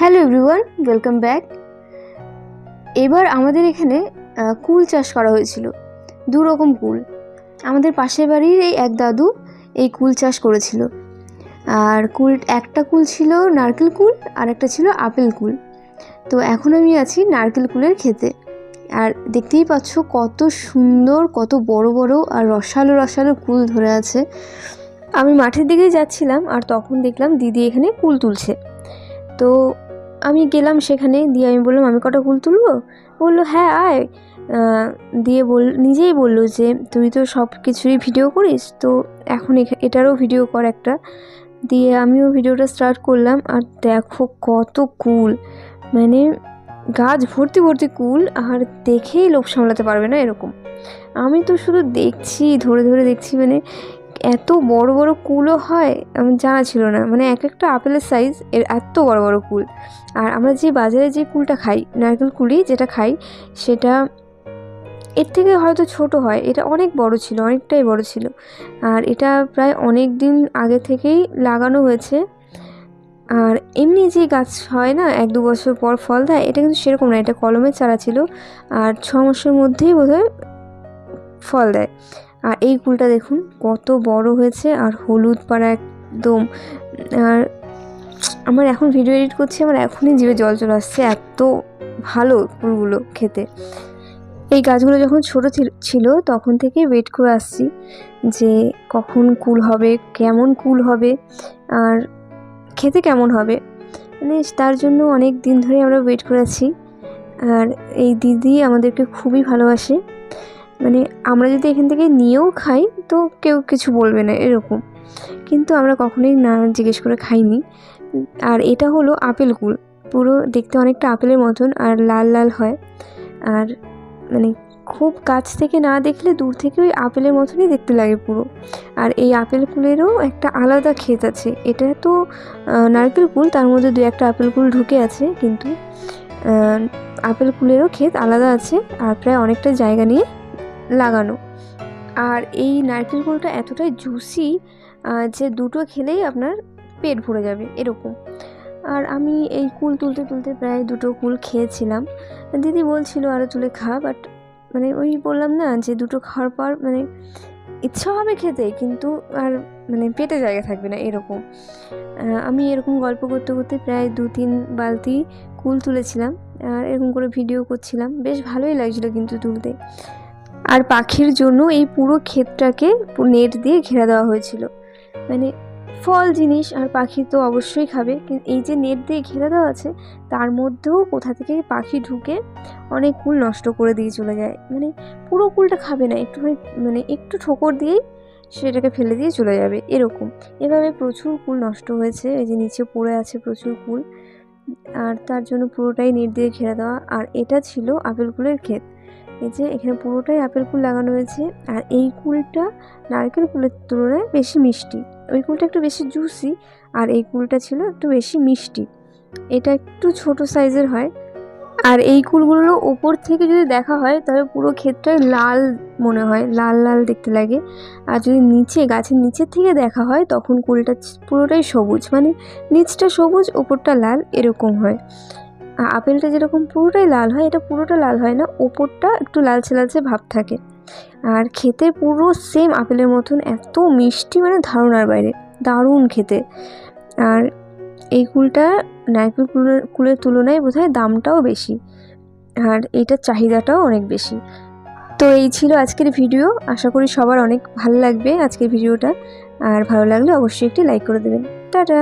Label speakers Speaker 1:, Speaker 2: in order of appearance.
Speaker 1: Hello everyone, welcome back. এবার আমাদের এখানে কুল চাষ করা হয়েছিল। দু রকম কুল। আমাদের পাশের বাড়ির এই এক দাদু এই কুল চাষ করেছিল। আর কুল, একটা কুল ছিল নারকেল কুল, আর একটা ছিল আপেল কুল। তো এখন আমি আছি নারকেল কুলের খেতে আর দেখতেই পাচ্ছ কত সুন্দর, কত বড় বড় আর রসালো রসালো কুল ধরে আছে। আমি মাঠের দিকেই যাচ্ছিলাম আর তখন দেখলাম দিদি এখানে কুল তুলছে। তো আমি গেলাম সেখানে, দিয়ে আমি বললাম, আমি কটা কুল তুলবো? বলল হ্যাঁ আয়। দিয়ে বল, নিজেই বলল যে, তুই তো সব কিছুরই ভিডিও করিস, তো এখন এখা- এটারও ভিডিও কর একটা। দিয়ে আমিও ভিডিওটা স্টার্ট করলাম, আর দেখো কত কুল। মানে গাছ ভর্তি ভর্তি কুল, আর দেখেই লোক সামলাতে পারবে না এরকম। আমি তো শুধু দেখছি, ধরে ধরে দেখছি মানে এত বড় বড় কুলও হয় আমার জানা ছিল না। মানে এক একটা আপেলের সাইজ এর এত বড় বড় কুল। আর আমরা যে বাজারে যে কুলটা খাই, নারকেল কুলি যেটা খাই, সেটা এর থেকে হয়তো ছোট হয়। এটা অনেক বড় ছিল, অনেকটাই বড় ছিল। আর এটা প্রায় অনেক দিন আগে থেকেই লাগানো হয়েছে। আর এমনি যে গাছ হয় না, এক দু বছর পর ফল দেয়, এটা কিন্তু সেরকম না। এটা কলমের চারা ছিল। আর ছ মাসের মধ্যেই বোধহয় ফল দেয়। আর এই কুলটা দেখুন, কত বড় হয়েছে আর হলুদ পাড়া একদম। আর আমার এখন ভিডিও এডিট করছি, আমার এখনই জিভে জল চলে আসছে, এত ভালো ফুলগুলো খেতে। এই গাছগুলো যখন ছোট ছিল- তখন থেকে ওয়েট করে আসছি যে কখন কুল হবে, কেমন কুল হবে, আর খেতে কেমন হবে। মানে তার জন্য অনেক দিন ধরে আমরা ওয়েট করে আছি। আর এই দিদি আমাদেরকে খুবই ভালোবাসে। মানে আমরা যদি এখান থেকে নিয়েও খাই, তো কেউ কিছু বলবে না, এরকম। কিন্তু আমরা কখনোই না জিজ্ঞেস করে খাইনি। আর এটা হলো আপেল কুল। পুরো দেখতে অনেকটা আপেলের মতন আর লাল লাল হয়। আর মানে খুব কাছ থেকে না দেখলে দূর থেকে ওই আপেলের মতনই দেখতে লাগে পুরো। আর এই আপেল কুলেরও একটা আলাদা ক্ষেত আছে। এটা তো নারকেল কুল, তার মধ্যে দু একটা আপেল কুল ঢুকে আছে, কিন্তু আপেল কুলেরও ক্ষেত আলাদা আছে, আর প্রায় অনেকটা জায়গা নিয়ে লাগানো। আর এই নারকেল কুলটা এতটাই জুসি যে দুটো খেলেই আপনার পেট ভরে যাবে, এরকম। আর আমি এই কুল তুলতে তুলতে প্রায় দুটো কুল খেয়েছিলাম। দিদি বলছিল আরও তুলে খা বাট মানে ওই বললাম না যে দুটো খাওয়ার পর মানে ইচ্ছা হবে খেতে, কিন্তু আর মানে পেটে জায়গা থাকবে না, এরকম। আমি এরকম গল্প করতে করতে প্রায় দু তিন বালতি কুল তুলেছিলাম, আর এরকম করে ভিডিও করছিলাম। বেশ ভালোই লাগছিল কিন্তু তুলতে। আর পাখির জন্য এই পুরো ক্ষেতটাকে নেট দিয়ে ঘেরা দেওয়া হয়েছিল। মানে ফল জিনিস আর পাখি তো অবশ্যই খাবে। কিন্তু এই যে নেট দিয়ে ঘেরা দেওয়া আছে, তার মধ্যেও কোথা থেকে পাখি ঢুকে অনেক কুল নষ্ট করে দিয়ে চলে যায়। মানে পুরো কুলটা খাবে না, একটুখানি মানে একটু ঠোকর দিয়েই সেটাকে ফেলে দিয়ে চলে যাবে, এরকম। এভাবে প্রচুর কুল নষ্ট হয়েছে, এই যে নিচে পড়ে আছে প্রচুর কুল। আর তার জন্য পুরোটাই নেট দিয়ে ঘেরা দেওয়া। আর এটা ছিল আপেল কুলের ক্ষেত। এই যে এখানে পুরোটাই আপেল কুল লাগানো হয়েছে, আর এই কুলটা নারকেল কুলের তুলনায় বেশি মিষ্টি। ওই কুলটা একটু বেশি জুসি আর এই কুলটা ছিল একটু বেশি মিষ্টি। এটা একটু ছোট সাইজের হয়। আর এই কুলগুলো ওপর থেকে যদি দেখা হয়, তাহলে পুরো ক্ষেতটাই লাল মনে হয়, লাল লাল দেখতে লাগে। আর যদি নিচে, গাছের নিচের থেকে দেখা হয়, তখন কুলটা পুরোটাই সবুজ। মানে নিচটা সবুজ ওপরটা লাল, এরকম হয়। আপেলটা যেরকম পুরোটাই লাল হয়, এটা পুরোটা লাল হয় না, ওপরটা একটু লালচে লালচে ভাব থাকে। আর খেতে পুরো সেম আপেলের মতন, এত মিষ্টি মানে ধারণার বাইরে, দারুণ খেতে। আর এই কুলটা নারকেল কুলের কুলের তুলনায় বোধহয় দামটাও বেশি, আর এইটার চাহিদাটাও অনেক বেশি। তো এই ছিল আজকের ভিডিও, আশা করি সবার অনেক ভালো লাগবে আজকের ভিডিওটা, আর ভালো লাগলে অবশ্যই একটি লাইক করে দেবেন। টাটা!